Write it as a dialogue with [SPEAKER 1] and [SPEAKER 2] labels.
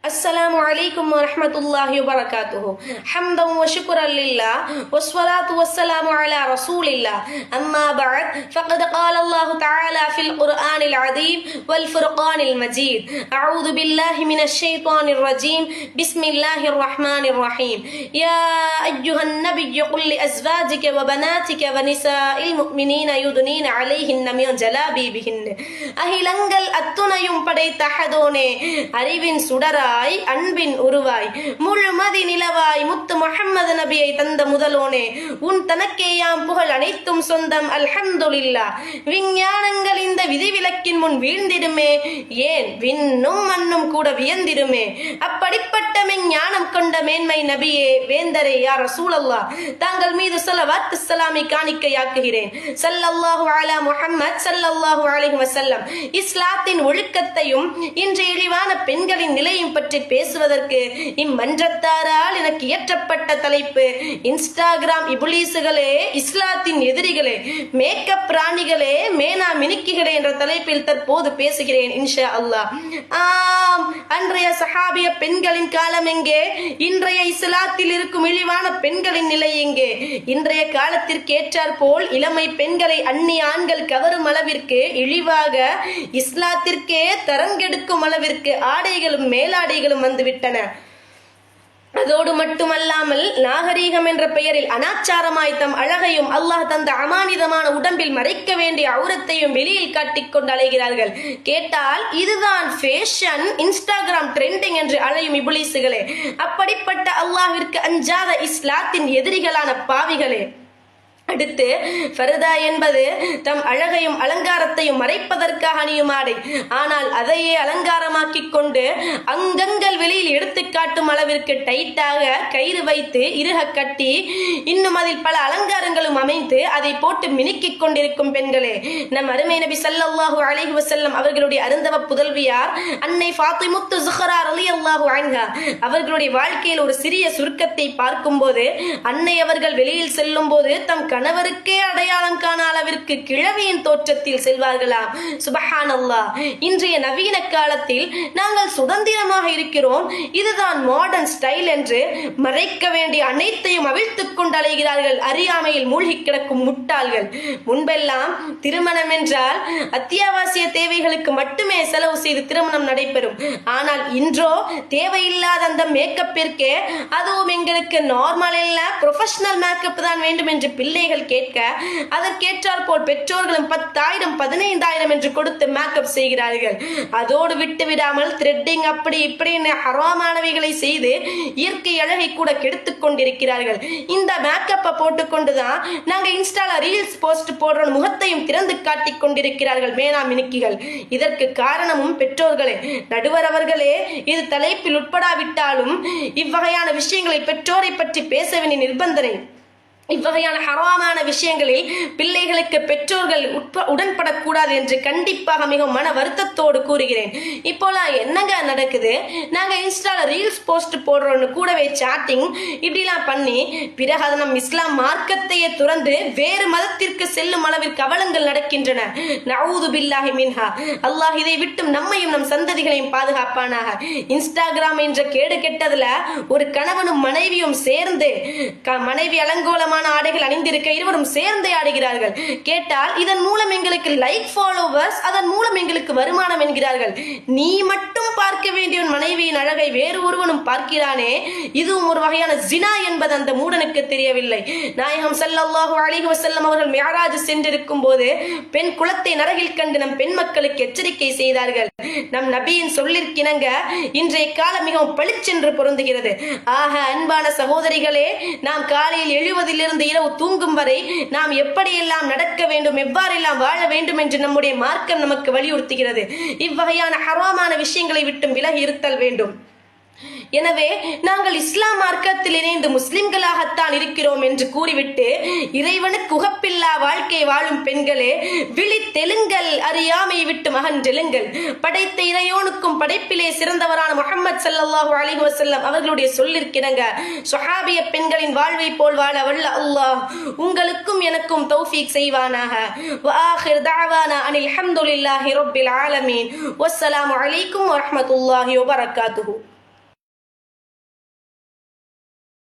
[SPEAKER 1] السلام عليكم ورحمة الله وبركاته. حمدا وشكرا لله والصلاة والسلام على رسول الله. أما بعد فقد قال الله تعالى في القرآن العظيم والفرقان المجيد. أعوذ بالله من الشيطان الرجيم. بسم الله الرحمن الرحيم. يا أيها النبي قل لأزواجك وبناتك ونساء المؤمنين يدنين عليهن من جلابيبهن அகிலங்கள் அத்துணையும் படைத்த அஹதோனே அறிவின் சுடராய் அன்பின் உருவாய் முழுமதி நிலவாய் முத்து முஹம்மது நபியை தந்த முதலோனே உன் தனக்கேயாம் புகழ் அனைத்தும் சொந்தம் அல்ஹம்துலில்லா விஞ்ஞானங்கள் இந்த விதிவிலக்கின் முன் வீழ்ந்திடுமே ஏன் விண்ணும் மண்ணும் கூட வியந்திடுமே அப்படிப்பட்ட மெஞ்ஞானம் கொண்ட மேன்மை நபியே வேந்தரே யார் ரசூலல்லா தாங்கள் மீது சலவாத் இஸ்லாமை காணிக்கையாக்குகிறேன். சல்லல்லாஹு அலா முஹம்மத் சல்லல்லாஹு அலிஹி வசல்லம் இஸ்லாத்தின் ஒழுக்கத்தையும் இன்று இழிவான பெண்களின் நிலையும் பற்றி பேசுவதற்கு இம்மன்றத்தாரால் எனக்கு இயற்றப்பட்ட தலைப்பு இன்ஸ்டாகிராம் இபுலீசுகளே இஸ்லாத்தின் எதிரிகளே மேக்கப் பிராணிகளே மேனா மினுக்கிகளே என்ற தலைப்பில் தற்போது பேசுகிறேன் இன்ஷா அல்லாஹ் ஆம் அன்றைய சஹாபிய பெண்களின் காலம் எங்கே? இன்றைய இஸ்லாத்தில் இருக்கும் இழிவான பெண்களின் நிலை எங்கே? இன்றைய காலத்திற்கு ஏற்றாற் போல் இளமை பெண்களை அந்நி ஆண்கள் கவரும் அளவிற்கு இழிவாக இஸ்லாத்திற்கே தரங்கெடுக்கும் அளவிற்கு ஆடைகளும் மேலாடைகளும் வந்துவிட்டன. அதோடு மட்டுமல்லாமல் நாகரீகம் என்ற பெயரில் அனாச்சாரமாய் தம் அழகையும் அல்லாஹ் தந்த அமானிதமான உடம்பில் மறைக்க வேண்டிய அவுரத்தையும் வெளியில் காட்டிக் கொண்டு அலைகிறார்கள். கேட்டால் இதுதான் ஃபேஷன் இன்ஸ்டாகிராம் ட்ரெண்டிங் என்று அழையும் இபுலிசுகளே. அப்படிப்பட்ட அல்லாஹிற்கு அஞ்சாத இஸ்லாத்தின் எதிரிகளான பாவிகளே. அடுத்து ஃபரதா என்பது தம் அழகையும் அலங்காரத்தையும் மறைப்பதற்காக அணியும் ஆடை ஆனால் அதையே அலங்காரமாக்கிக் கொண்டு அங்கங்கள் வெளியில் எடுத்து காட்டும் அளவிற்கு டைட்டாக கயிறு வைத்து இருக கட்டி இன்னும் அதில் பல அலங்காரங்களும் அமைத்து அதை போட்டு மினுக்கிக் கொண்டிருக்கும் பெண்களே. நம் அருமை நபி சல்லாஹு அலைஹி வசல்லம் அவர்களுடைய அருந்தவ புதல்வியார் அன்னை ஃபாத்திமுத்து அலி அல்லாஹு அன்ஹா அவர்களுடைய வாழ்க்கையில் ஒரு சிறிய சுருக்கத்தை பார்க்கும்போது அன்னை அவர்கள் வெளியில் செல்லும் போது தம் கணவருக்கே அடையாளம் காண அளவிற்கு கிழவியின் தோற்றத்தில் செல்வார்களாம். சுபஹான் அல்லா இன்றைய நவீன காலத்தில் நாங்கள் சுதந்திரமாக இருக்கிறோம். இதுதான் மாடர்ன் ஸ்டைல் என்று மறைக்க வேண்டிய அனைத்தையும் அவிழ்த்துக் கொண்டலைகிறார்கள் அறியாமையில் மூழ்கி கிடக்கும் முட்டாள்கள். முன்பெல்லாம் திருமணம் என்றால் அத்தியாவசிய தேவைகளுக்கு மட்டுமே செலவு செய்து திருமணம் நடைபெறும். ஆனால் இன்றோ தேவையில்லாத அந்த மேக்கப்பிற்கே அதுவும் எங்களுக்கு நார்மல் இல்ல ப்ரொஃபஷனல் மேக்கப் தான் வேண்டும் என்று பிள்ளைகள் கேட்க அதற்கேற்ற அதற்கேற்றால் போல் பெற்றோர்களும் பத்தாயிரம் பதினைந்தாயிரம் என்று கொடுத்து மேக்கப் செய்கிறார்கள். அதோடு விட்டு விடாமல் த்ரெட்டிங் அப்படி இப்படின்னு ஹராமானவைகளை செய்து இயற்கை அழகை கூட கெடுத்து கொண்டிருக்கிறார்கள். இந்த மேக்கப்பை போட்டுக்கொண்டுதான் நாங்க இன்ஸ்டால ரீல்ஸ் போஸ்ட் போடுற முகத்தையும் திறந்து காட்டிக் கொண்டிருக்கிறார்கள் மேனா மினுக்கிகள். இதற்கு காரணமும் பெற்றோர்களே நடுவர் அவர்களே இது தலைப்பில் உட்படாவிட்டாலும் இவ்வகையான விஷயங்களை பெற்றோரை பற்றி பேச வேண்டிய நிர்பந்தனை இவ்வகையான ஹராமான விஷயங்களில் பிள்ளைகளுக்கு பெற்றோர்கள் உட்ப உடன்படக்கூடாது என்று கண்டிப்பாக மிகவும் மன வருத்தத்தோடு கூறுகிறேன். இப்போலாம் என்னங்க நடக்குது? நாங்க இன்ஸ்டால ரீல்ஸ் போஸ்ட் போடுறோம்னு கூடவே சாட்டிங் இப்படிலாம் பண்ணி பிறகு அது நம் இஸ்லாம் மார்க்கத்தையே துறந்து வேறு மதத்திற்கு செல்லும் அளவிற்கு அவலங்கள் நடக்கின்றன. நவுது பில்லாஹி மின்ஹா. அல்லாஹ் இதை விட்டும் நம்மையும் நம் சந்ததிகளையும் பாதுகாப்பானாக. இன்ஸ்டாகிராம் என்ற கேடு கெட்டதுல ஒரு கணவனும் மனைவியும் சேர்ந்து க- மனைவி அலங்கோலமான விதமான ஆடைகள் அணிந்திருக்க இருவரும் சேர்ந்தே ஆடுகிறார்கள். கேட்டால் இதன் மூலம் எங்களுக்கு லைக் ஃபாலோவர்ஸ் அதன் மூலம் எங்களுக்கு வருமானம் என்கிறார்கள். நீ மட்டும் பார்க்க வேண்டிய மனைவியின் அழகை வேறு ஒருவனும் பார்க்கிறானே. இதுவும் ஒரு வகையான ஜினா என்பது அந்த மூடனுக்கு தெரியவில்லை. நாயகம் ஸல்லல்லாஹு அலைஹி வசல்லம் அவர்கள் மியாராஜ் சென்றிருக்கும் போது பெண் குலத்தை நரகில் கண்டு நம் பெண் மக்களுக்கு எச்சரிக்கை செய்தார்கள். நம் நபியின் சொல்லிற்கிணங்க இன்றைய காலம் மிகவும் பளிச்சென்று பொருந்துகிறது. ஆக அன்பான சகோதரிகளே நாம் காலையில் எழுவதில் எழுவதிலிருந்து இரவு தூங்கும் வரை நாம் எப்படியெல்லாம் நடக்க வேண்டும் எவ்வாறெல்லாம் வாழ வேண்டும் என்று நம்முடைய மார்க்கம் நமக்கு வலியுறுத்துகிறது. இவ்வகையான ஹராமான விஷயங்களை விட்டும் விலகி இருத்தல் வேண்டும். எனவே நாங்கள் இஸ்லாம் மார்க்கத்தில் இணைந்து முஸ்லிம்களாகத்தான் இருக்கிறோம் என்று கூறிவிட்டு இறைவனுக்கு உகப்பில்லா வாழ்க்கை வாழும் பெண்களே விழி தெலுங்கல் அறியாமை விட்டு மகன்றெழுங்கள் படைத்த இறையோனுக்கும் படைப்பிலே சிறந்தவரான முஹம்மது ஸல்லல்லாஹு அலைஹி வஸல்லம் அவர்களுடைய சொல்லிற்கிணங்க சுஹாபிய பெண்களின் வாழ்வை போல் வாழ வல்ல அல்லாஹ் உங்களுக்கும் எனக்கும் தௌஃபீக் செய்வானாக وآخر دعوانا أن الحمد لله رب العالمين والسلام عليكم ورحمة الله وبركاته